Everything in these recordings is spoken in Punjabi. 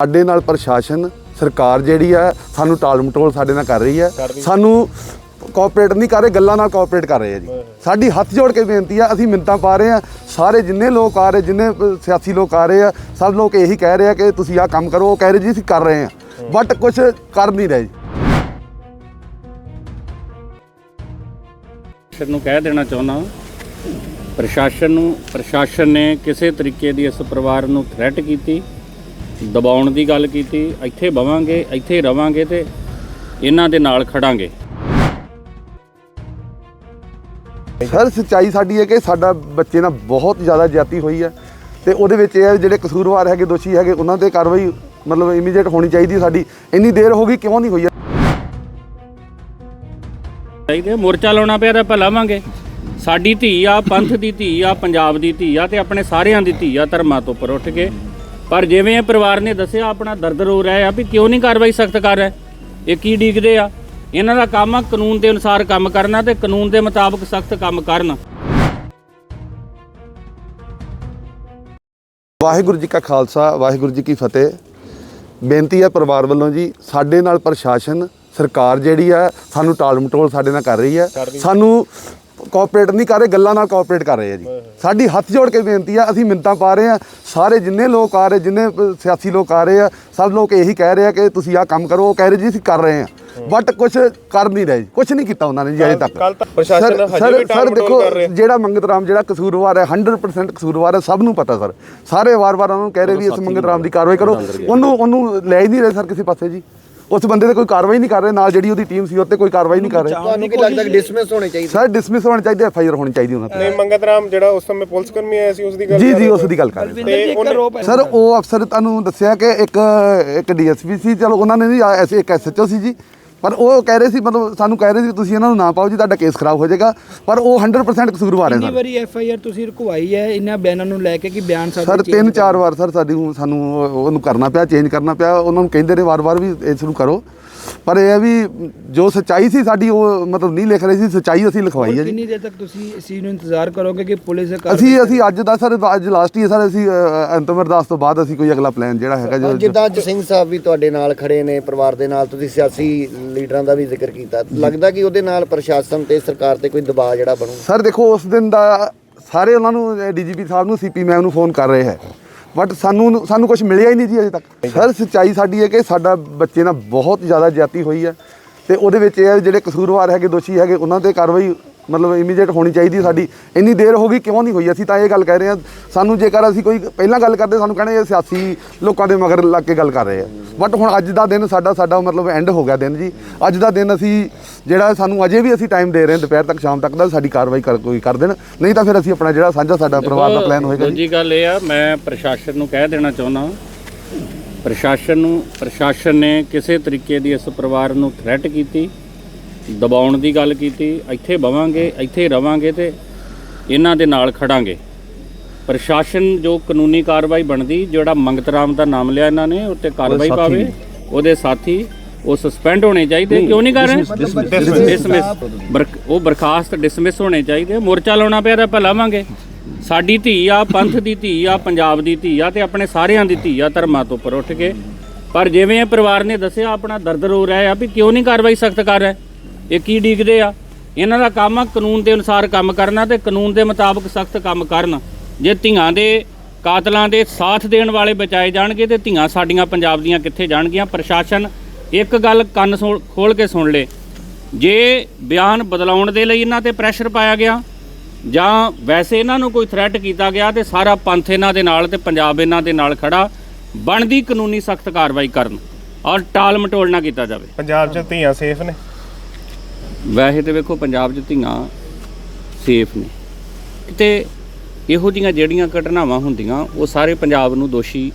ਸਾਡੇ ਨਾਲ ਪ੍ਰਸ਼ਾਸਨ ਸਰਕਾਰ ਜਿਹੜੀ ਹੈ ਸਾਨੂੰ ਟਾਲ ਮਟੋਲ ਸਾਡੇ ਨਾਲ ਕਰ ਰਹੀ ਹੈ ਸਾਨੂੰ ਕੋਆਪਰੇਟ ਨਹੀਂ ਕਰ ਰਹੇ ਗੱਲਾਂ ਨਾਲ ਕੋਆਪਰੇਟ ਕਰ ਰਹੇ ਆ ਜੀ। ਸਾਡੀ ਹੱਥ ਜੋੜ ਕੇ ਬੇਨਤੀ ਆ ਅਸੀਂ ਮਿੰਤਾਂ ਪਾ ਰਹੇ ਆ। ਸਾਰੇ ਜਿੰਨੇ ਲੋਕ ਆ ਰਹੇ ਜਿੰਨੇ ਸਿਆਸੀ ਲੋਕ ਆ ਰਹੇ ਆ ਸਭ ਲੋਕ ਇਹੀ ਕਹਿ ਰਹੇ ਆ ਕਿ ਤੁਸੀਂ ਆਹ ਕੰਮ ਕਰੋ ਉਹ ਕਹਿ ਰਹੇ ਜੀ ਅਸੀਂ ਕਰ ਰਹੇ ਆ। ਬਟ ਕੁਝ ਕਰ ਨਹੀਂ ਰਹੇ। ਜੀ ਪ੍ਰਸ਼ਾਸਨ ਨੂੰ ਕਹਿ ਦੇਣਾ ਚਾਹੁੰਦਾ ਪ੍ਰਸ਼ਾਸਨ ਨੂੰ ਪ੍ਰਸ਼ਾਸਨ ਨੇ ਕਿਸੇ ਤਰੀਕੇ ਦੀ ਇਸ ਪਰਿਵਾਰ ਨੂੰ ਥ੍ਰੈਟ ਕੀਤੀ। ਦਬਾਉਣ ਦੀ ਗੱਲ ਕੀਤੀ ਇੱਥੇ ਬਵਾਂਗੇ ਇੱਥੇ ਰਵਾਂਗੇ ਤੇ ਇਹਨਾਂ ਦੇ ਨਾਲ ਖੜਾਂਗੇ। ਸਰ ਸੱਚਾਈ ਸਾਡੀ ਹੈ ਕਿ ਸਾਡਾ ਬੱਚੇ ਨਾਲ ਬਹੁਤ ਜ਼ਿਆਦਾ ਜ਼ਿਆਦਤੀ ਹੋਈ ਹੈ ਤੇ ਉਹਦੇ ਵਿੱਚ ਇਹ ਹੈ ਜਿਹੜੇ ਕਸੂਰਵਾਰ ਹੈਗੇ ਦੋਸ਼ੀ ਹੈਗੇ ਉਹਨਾਂ ਤੇ ਕਾਰਵਾਈ ਮਤਲਬ ਇਮੀਡੀਏਟ ਹੋਣੀ ਚਾਹੀਦੀ ਸਾਡੀ। ਇੰਨੀ ਦੇਰ ਹੋ ਗਈ ਕਿਉਂ ਨਹੀਂ ਹੋਈ ਹੈ? ਚਾਹੀਦੇ ਮੋਰਚਾ ਲਾਉਣਾ ਪਿਆ ਤਾਂ ਆਪਾਂ ਲਾਵਾਂਗੇ। ਸਾਡੀ ਧੀ ਆ ਪੰਥ ਦੀ ਧੀ ਆ ਪੰਜਾਬ ਦੀ ਧੀ ਆ ਤੇ ਆਪਣੇ ਸਾਰਿਆਂ ਦੀ ਧੀ ਆ ਧਰਮਾਂ ਤੋਂ ਉੱਪਰ ਉੱਠ ਕੇ ਪਰ ਜਿਵੇਂ ਇਹ ਪਰਿਵਾਰ ਨੇ ਦੱਸਿਆ ਆਪਣਾ ਦਰਦ ਰੋ ਰਿਹਾ ਆ ਵੀ ਕਿਉਂ ਨਹੀਂ ਕਾਰਵਾਈ ਸਖਤ ਕਰ ਰਿਹਾ? ਇਹ ਕੀ ਡੀਕਦੇ ਆ? ਇਹਨਾਂ ਦਾ ਕੰਮ ਆ ਕਾਨੂੰਨ ਦੇ ਅਨੁਸਾਰ ਕੰਮ ਕਰਨਾ ਤੇ ਕਾਨੂੰਨ ਦੇ ਮੁਤਾਬਕ ਸਖਤ ਕੰਮ ਕਰਨ। ਵਾਹਿਗੁਰੂ ਜੀ ਕਾ ਖਾਲਸਾ ਵਾਹਿਗੁਰੂ ਜੀ ਕੀ ਫਤਿਹ। ਬੇਨਤੀ ਹੈ ਪਰਿਵਾਰ ਵੱਲੋਂ ਜੀ ਸਾਡੇ ਨਾਲ ਪ੍ਰਸ਼ਾਸਨ ਸਰਕਾਰ ਜਿਹੜੀ ਹੈ ਸਾਨੂੰ ਟਾਲ ਮਟੋਲ ਸਾਡੇ ਨਾਲ ਕਰ ਰਹੀ ਹੈ ਸਾਨੂੰ ਕੋਆਪਰੇਟ ਨਹੀਂ ਕਰ ਰਹੇ ਗੱਲਾਂ ਨਾਲ ਕੋਆਪਰੇਟ ਕਰ ਰਹੇ ਆ ਜੀ। ਸਾਡੀ ਹੱਥ ਜੋੜ ਕੇ ਬੇਨਤੀ ਆ ਅਸੀਂ ਮਿੰਤਾਂ ਪਾ ਰਹੇ ਆ। ਸਾਰੇ ਜਿੰਨੇ ਲੋਕ ਆ ਰਹੇ ਜਿੰਨੇ ਸਿਆਸੀ ਲੋਕ ਆ ਰਹੇ ਆ ਸਭ ਲੋਕ ਇਹੀ ਕਹਿ ਰਹੇ ਆ ਕਿ ਤੁਸੀਂ ਆਹ ਕੰਮ ਕਰੋ ਉਹ ਕਹਿ ਰਹੇ ਜੀ ਅਸੀਂ ਕਰ ਰਹੇ ਆ। ਬਟ ਕੁਝ ਕਰ ਨਹੀਂ ਰਹੇ ਕੁਝ ਨਹੀਂ ਕੀਤਾ ਉਹਨਾਂ ਨੇ ਜੀ ਅਜੇ ਤੱਕ। ਪ੍ਰਸ਼ਾਸਨ ਸਰ- ਹਜੇ ਸਰ- ਵੀ ਸਰ ਦੇਖੋ। ਜਿਹੜਾ ਮੰਗਤ ਰਾਮ ਜਿਹੜਾ ਕਸੂਰਵਾਰ ਹੈ 100% ਕਸੂਰਵਾਰ ਹੈ ਸਭ ਨੂੰ ਪਤਾ ਸਰ। ਸਾਰੇ ਵਾਰ-ਵਾਰ ਉਹਨਾਂ ਨੂੰ ਕਹਿ ਰਹੇ ਵੀ ਇਸ ਮੰਗਤ ਰਾਮ ਦੀ ਕਾਰਵਾਈ ਕਰੋ। ਉਹਨੂੰ ਉਹਨੂੰ ਲੈ ਹੀ ਨਹੀਂ ਰਹੇ ਸਰ ਕਿਸੇ ਪਾਸੇ ਜੀ। ਉਸ ਬੰਦੇ ਤੇ ਕੋਈ ਕਾਰਵਾਈ ਨਹੀਂ ਕਰ ਰਹੇ ਨਾਲ ਜਿਹੜੀ ਉਹਦੀ ਟੀਮ ਸੀ ਉੱਤੇ ਕੋਈ ਕਾਰਵਾਈ ਨਹੀਂ ਕਰ ਰਹੇ। ਤੁਹਾਨੂੰ ਕੀ ਲੱਗਦਾ ਕਿ ਡਿਸਮਿਸ ਹੋਣੇ ਚਾਹੀਦੇ? ਸਰ ਡਿਸਮਿਸ ਹੋਣਾ ਚਾਹੀਦਾ ਐਫ ਆਈ ਆਰ ਹੋਣੀ ਚਾਹੀਦੀ ਉਹਨਾਂ ਤੇ। ਨਹੀਂ ਮੰਗਤ ਰਾਮ ਜਿਹੜਾ ਉਸ ਸਮੇਂ ਪੁਲਿਸ ਕਰਮੀ ਆਇਆ ਸੀ ਉਸ ਦੀ ਗੱਲ ਜੀ ਜੀ ਉਸ ਦੀ ਗੱਲ ਕਰ ਰਹੇ ਤੇ ਉਹਨੇ ਸਰ ਉਹ ਅਫਸਰ ਤੁਹਾਨੂੰ ਦੱਸਿਆ ਕਿ ਇੱਕ ਇੱਕ ਡੀਐਸਪੀ ਸੀ। ਚਲੋ ਉਹਨਾਂ ਨੇ ਆ- ਐਸੇ ਇੱਕ ਐਸਐਚਓ ਸੀ ਜੀ। ਪਰ ਉਹ ਕਹਿ ਰਹੇ ਸੀ ਮਤਲਬ ਸਾਨੂੰ ਕਹਿ ਰਹੇ ਸੀ ਤੁਸੀਂ ਇਹਨਾਂ ਨੂੰ ਨਾ ਪਾਓ ਜੀ ਤੁਹਾਡਾ ਕੇਸ ਖਰਾਬ ਹੋ ਜਾਏਗਾ। ਪਰ ਉਹ 100% ਕਸੂਰਵਾਰ ਹੈ ਕਿੰਨੀ ਸਰ ਵਾਰੀ ਐਫ ਆਈ ਆਰ ਤੁਸੀਂ ਰੁਕਵਾਈ ਹੈ ਇਹਨਾਂ ਬਿਆਨਾਂ ਨੂੰ ਲੈ ਕੇ ਕਿ ਬਿਆਨ ਸਾਡੇ ਸਰ change ਤਿੰਨ ਚਾਰ ਵਾਰ ਸਰ ਸਾਡੀ ਨੂੰ- ਸਾਨੂੰ ਉਹ- ਉਹਨੂੰ ਕਰਨਾ ਪਿਆ ਚੇਂਜ ਕਰਨਾ ਪਿਆ। ਉਹਨਾਂ ਨੂੰ ਕਹਿੰਦੇ ਨੇ ਵਾਰ-ਵਾਰ ਵੀ ਇਸ ਨੂੰ ਕਰੋ। ਪਰ ਇਹ ਹੈ ਵੀ ਜੋ ਸੱਚਾਈ ਸੀ ਸਾਡੀ ਉਹ ਮਤਲਬ ਨਹੀਂ ਲਿਖ ਰਹੇ ਸੀ ਸੱਚਾਈ ਅਸੀਂ ਲਿਖਵਾਈ ਹੈ ਜੀ। ਕਿੰਨੀ ਦੇਰ ਤੱਕ ਤੁਸੀਂ ਇਸ ਚੀਜ਼ ਨੂੰ ਇੰਤਜ਼ਾਰ ਕਰੋਗੇ ਕਿ ਪੁਲਿਸ ਕਰ ਅਸੀਂ ਅਸੀਂ ਅੱਜ ਦਾ ਸਰ ਅੱਜ ਲਾਸਟ ਹੀ ਹੈ ਸਰ ਅਸੀਂ ਅ, ਅੰਤਮ ਅਰਦਾਸ ਤੋਂ ਬਾਅਦ ਅਸੀਂ ਕੋਈ ਅਗਲਾ ਪਲਾਨ ਜਿਹੜਾ ਹੈਗਾ ਜੋ ਜਿੱਦਾਂ ਅੱਜ ਸਿੰਘ ਸਾਹਿਬ ਵੀ ਤੁਹਾਡੇ ਨਾਲ ਖੜੇ ਨੇ ਪਰਿਵਾਰ ਦੇ ਨਾਲ ਤੁਸੀਂ ਸਿਆਸੀ ਲੀਡਰਾਂ ਦਾ ਵੀ ਜ਼ਿਕਰ ਕੀਤਾ। ਲੱਗਦਾ ਕਿ ਉਹਦੇ ਨਾਲ ਪ੍ਰਸ਼ਾਸਨ ਤੇ ਸਰਕਾਰ ਤੇ ਕੋਈ ਦਬਾਅ ਜਿਹੜਾ ਬਣੂ? ਸਰ, ਦੇਖੋ, ਉਸ ਦਿਨ ਦਾ ਸਾਰੇ ਉਹਨਾਂ ਨੂੰ ਡੀਜੀਪੀ ਸਾਹਿਬ ਨੂੰ, ਸੀਪੀ ਮੈਮ ਨੂੰ ਫੋਨ ਕਰ ਰਹੇ ਹੈ। ਬਟ ਸਾਨੂੰ ਸਾਨੂੰ ਕੁਝ ਮਿਲਿਆ ਹੀ ਨਹੀਂ ਜੀ ਅਜੇ ਤੱਕ। ਸਰ, ਸੱਚਾਈ ਸਾਡੀ ਹੈ ਕਿ ਸਾਡਾ ਬੱਚੇ ਨਾਲ ਬਹੁਤ ਜ਼ਿਆਦਾ ਜ਼ਿਆਦਤੀ ਹੋਈ ਹੈ। ਤੇ ਉਹਦੇ ਵਿੱਚ ਇਹ ਜਿਹੜੇ ਕਸੂਰਵਾਰ ਹੈਗੇ, ਦੋਸ਼ੀ ਹੈਗੇ, ਉਹਨਾਂ ਤੇ ਕਾਰਵਾਈ ਮਤਲਬ ਇਮੀਡੀਏਟ ਹੋਣੀ ਚਾਹੀਦੀ ਸਾਡੀ। ਇੰਨੀ ਦੇਰ ਹੋ ਗਈ ਕਿਉਂ ਨਹੀਂ ਹੋਈ? ਅਸੀਂ ਤਾਂ ਇਹ ਗੱਲ ਕਹਿ ਰਹੇ ਹਾਂ। ਸਾਨੂੰ ਜੇਕਰ ਅਸੀਂ ਕੋਈ ਪਹਿਲਾਂ ਗੱਲ ਕਰਦੇ ਸਾਨੂੰ ਕਹਿੰਦੇ ਇਹ ਸਿਆਸੀ ਲੋਕਾਂ ਦੇ ਮਗਰ ਲੱਗ ਕੇ ਗੱਲ ਕਰ ਰਹੇ ਆ। ਬਟ ਹੁਣ ਅੱਜ ਦਾ ਦਿਨ ਸਾਡਾ ਸਾਡਾ ਮਤਲਬ ਐਂਡ ਹੋ ਗਿਆ ਦਿਨ ਜੀ। ਅੱਜ ਦਾ ਦਿਨ ਅਸੀਂ ਜਿਹੜਾ ਸਾਨੂੰ ਅਜੇ ਵੀ ਅਸੀਂ ਟਾਈਮ ਦੇ ਰਹੇ ਹਾਂ ਦੁਪਹਿਰ ਤੱਕ ਸ਼ਾਮ ਤੱਕ ਦਾ ਸਾਡੀ ਕਾਰਵਾਈ ਕਰ ਕੋਈ ਕਰ ਦੇਣ। ਨਹੀਂ ਤਾਂ ਫਿਰ ਅਸੀਂ ਆਪਣਾ ਜਿਹੜਾ ਸਾਂਝਾ ਸਾਡਾ ਪਰਿਵਾਰ ਦਾ ਪਲਾਨ ਹੋਏਗਾ ਜੀ। ਗੱਲ ਇਹ ਆ ਮੈਂ ਪ੍ਰਸ਼ਾਸਨ ਨੂੰ ਕਹਿ ਦੇਣਾ ਚਾਹੁੰਦਾ ਪ੍ਰਸ਼ਾਸਨ ਨੂੰ ਪ੍ਰਸ਼ਾਸਨ ਨੇ ਕਿਸੇ ਤਰੀਕੇ ਦੀ ਇਸ ਪਰਿਵਾਰ ਨੂੰ ਥ੍ਰੈਟ ਕੀਤੀ। ਦਬਾਉਣ ਦੀ ਗੱਲ ਕੀਤੀ ਇੱਥੇ ਬਵਾਂਗੇ ਇੱਥੇ ਰਵਾਂਗੇ ਤੇ ਇਹਨਾਂ ਦੇ ਨਾਲ ਖੜਾਂਗੇ। ਪ੍ਰਸ਼ਾਸਨ ਜੋ ਕਾਨੂੰਨੀ ਕਾਰਵਾਈ ਬਣਦੀ ਜਿਹੜਾ ਮੰਗਤ ਰਾਮ ਦਾ ਨਾਮ ਲਿਆ ਇਹਨਾਂ ਨੇ ਉੱਤੇ ਕਾਰਵਾਈ ਪਾਵੇ ਉਹਦੇ ਸਾਥੀ ਉਹ ਸਸਪੈਂਡ ਹੋਣੇ ਚਾਹੀਦੇ ਕਿਉਂ ਨਹੀਂ ਕਰ ਰਹੇ? ਡਿਸਮਿਸ ਉਹ ਬਰਖਾਸਤ ਡਿਸਮਿਸ ਹੋਣੇ ਚਾਹੀਦੇ ਮੋਰਚਾ ਲਾਉਣਾ ਪਿਆ ਤਾਂ ਆਪਾਂ ਲਾਵਾਂਗੇ। ਸਾਡੀ ਧੀ ਆ ਪੰਥ ਦੀ ਧੀ ਆ ਪੰਜਾਬ ਦੀ ਧੀ ਆ ਤੇ ਆਪਣੇ ਸਾਰਿਆਂ ਦੀ ਧੀ ਆ ਧਰਮਾਂ ਤੋਂ ਉੱਪਰ ਉੱਠ ਕੇ। ਪਰ ਜਿਵੇਂ ਇਹ ਪਰਿਵਾਰ ਨੇ ਦੱਸਿਆ ਆਪਣਾ ਦਰਦ ਰੋ ਰਿਹਾ ਆ ਵੀ ਕਿਉਂ ਨਹੀਂ ਕਾਰਵਾਈ ਸਖਤ ਕਰ ਰਿਹਾ? ਇਹ ਕੀ ਡੀਕਦੇ ਆ? ਇਹਨਾਂ ਦਾ ਕੰਮ ਆ ਕਾਨੂੰਨ ਦੇ ਅਨੁਸਾਰ ਕੰਮ ਕਰਨਾ ਤੇ ਕਾਨੂੰਨ ਦੇ ਮੁਤਾਬਕ ਸਖਤ ਕੰਮ ਕਰਨ। ਜੇ ਧੀਆਂ ਦੇ ਕਾਤਲਾਂ ਦੇ ਸਾਥ ਦੇਣ ਵਾਲੇ ਬਚਾਏ ਜਾਣਗੇ ਤੇ ਧੀਆਂ ਸਾਡੀਆਂ ਪੰਜਾਬ ਦੀਆਂ ਕਿੱਥੇ ਜਾਣਗੀਆਂ? ਪ੍ਰਸ਼ਾਸਨ ਇੱਕ ਗੱਲ ਕੰਨ ਸੁਣ- ਖੋਲ ਕੇ ਸੁਣ ਲੇ। ਜੇ ਬਿਆਨ ਬਦਲਾਉਣ ਦੇ ਲਈ ਇਹਨਾਂ ਤੇ ਪ੍ਰੈਸ਼ਰ ਪਾਇਆ ਗਿਆ, ਜਾਂ ਵੈਸੇ ਇਹਨਾਂ ਨੂੰ ਕੋਈ ਥ੍ਰੈਟ ਕੀਤਾ ਗਿਆ ਤੇ ਸਾਰਾ ਪੰਥ ਇਹਨਾਂ ਦੇ ਨਾਲ ਤੇ ਪੰਜਾਬ ਇਹਨਾਂ ਦੇ ਨਾਲ ਖੜਾ, ਬਣਦੀ ਕਾਨੂੰਨੀ ਸਖਤ ਕਾਰਵਾਈ ਕਰਨ ਔਰ ਟਾਲ ਮਟੋਲ ਨਾ ਕੀਤਾ ਜਾਵੇ। ਪੰਜਾਬ 'ਚ ਧੀਆਂ ਸੇਫ ਨੇ। ਵੈਸੇ ਤੇ ਵੇਖੋ ਪੰਜਾਬ 'ਚ ਧੀਆਂ ਸੇਫ ਨੇ। ਤੇ ਇਹੋ ਜੀਆਂ ਜਿਹੜੀਆਂ ਘਟਨਾਵਾਂ ਹੁੰਦੀਆਂ ਉਹ ਸਾਰੇ ਪੰਜਾਬ ਨੂੰ ਦੋਸ਼ੀ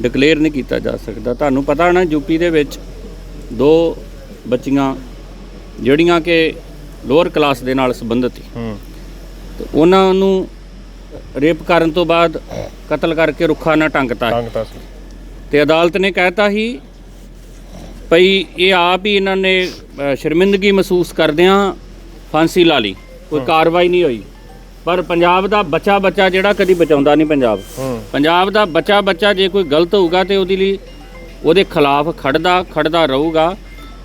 ਡਿਕਲੇਅਰ ਨਹੀਂ ਕੀਤਾ ਜਾ ਸਕਦਾ। ਤੁਹਾਨੂੰ ਪਤਾ ਹੋਣਾ ਯੂਪੀ ਦੇ ਵਿੱਚ ਦੋ ਬੱਚੀਆਂ ਜਿਹੜੀਆਂ ਕਿ ਲੋਅਰ ਕਲਾਸ ਦੇ ਨਾਲ ਸੰਬੰਧਿਤ ਸੀ। ਹੂੰ। ਤੇ ਉਹਨਾਂ ਨੂੰ ਰੇਪ ਕਰਨ ਤੋਂ ਬਾਅਦ ਕਤਲ ਕਰਕੇ ਰੁੱਖਾ ਨਾ ਟੰਗਤਾ ਤੰਗਤਾ ਸੀ। ਤੇ ਅਦਾਲਤ ਨੇ ਕਹਿਤਾ ਸੀ ਭਈ ਇਹ ਆਪ ਹੀ ਇਹਨਾਂ ਨੇ ਅ, ਸ਼ਰਮਿੰਦਗੀ ਮਹਿਸੂਸ ਕਰਦਿਆਂ ਫਾਂਸੀ ਲਾ ਲਈ। ਕੋਈ ਕਾਰਵਾਈ ਨਹੀਂ ਹੋਈ। ਪਰ ਪੰਜਾਬ ਦਾ ਬੱਚਾ ਬੱਚਾ ਜਿਹੜਾ ਕਦੀ ਬਚਾਉਂਦਾ ਨਹੀਂ ਪੰਜਾਬ। ਹੂੰ। ਪੰਜਾਬ ਦਾ ਬੱਚਾ ਬੱਚਾ ਜੇ ਕੋਈ ਗਲਤ ਹੋਊਗਾ ਤੇ ਉਹਦੇ ਲਈ ਉਹਦੇ ਖਿਲਾਫ ਖੜਦਾ ਖੜਦਾ ਰਹੂਗਾ।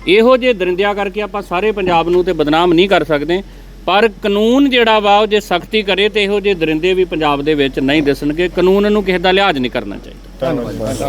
ਇਹੋ ਜਿਹੇ ਦਰਿੰਦਿਆਂ ਕਰਕੇ ਆਪਾਂ ਸਾਰੇ ਪੰਜਾਬ ਨੂੰ ਤੇ ਬਦਨਾਮ ਨਹੀਂ ਕਰ ਸਕਦੇ। ਪਰ ਕਾਨੂੰਨ ਜਿਹੜਾ ਵਾ ਉਹ ਜੇ ਸਖਤੀ ਕਰੇ ਤੇ ਇਹੋ ਜਿਹੇ ਦਰਿੰਦੇ ਵੀ ਪੰਜਾਬ ਦੇ ਵਿੱਚ ਨਹੀਂ ਦਿਸਣਗੇ। ਕਾਨੂੰਨ ਨੂੰ ਕਿਸੇ ਦਾ ਲਿਹਾਜ਼ ਨਹੀਂ ਕਰਨਾ ਚਾਹੀਦਾ।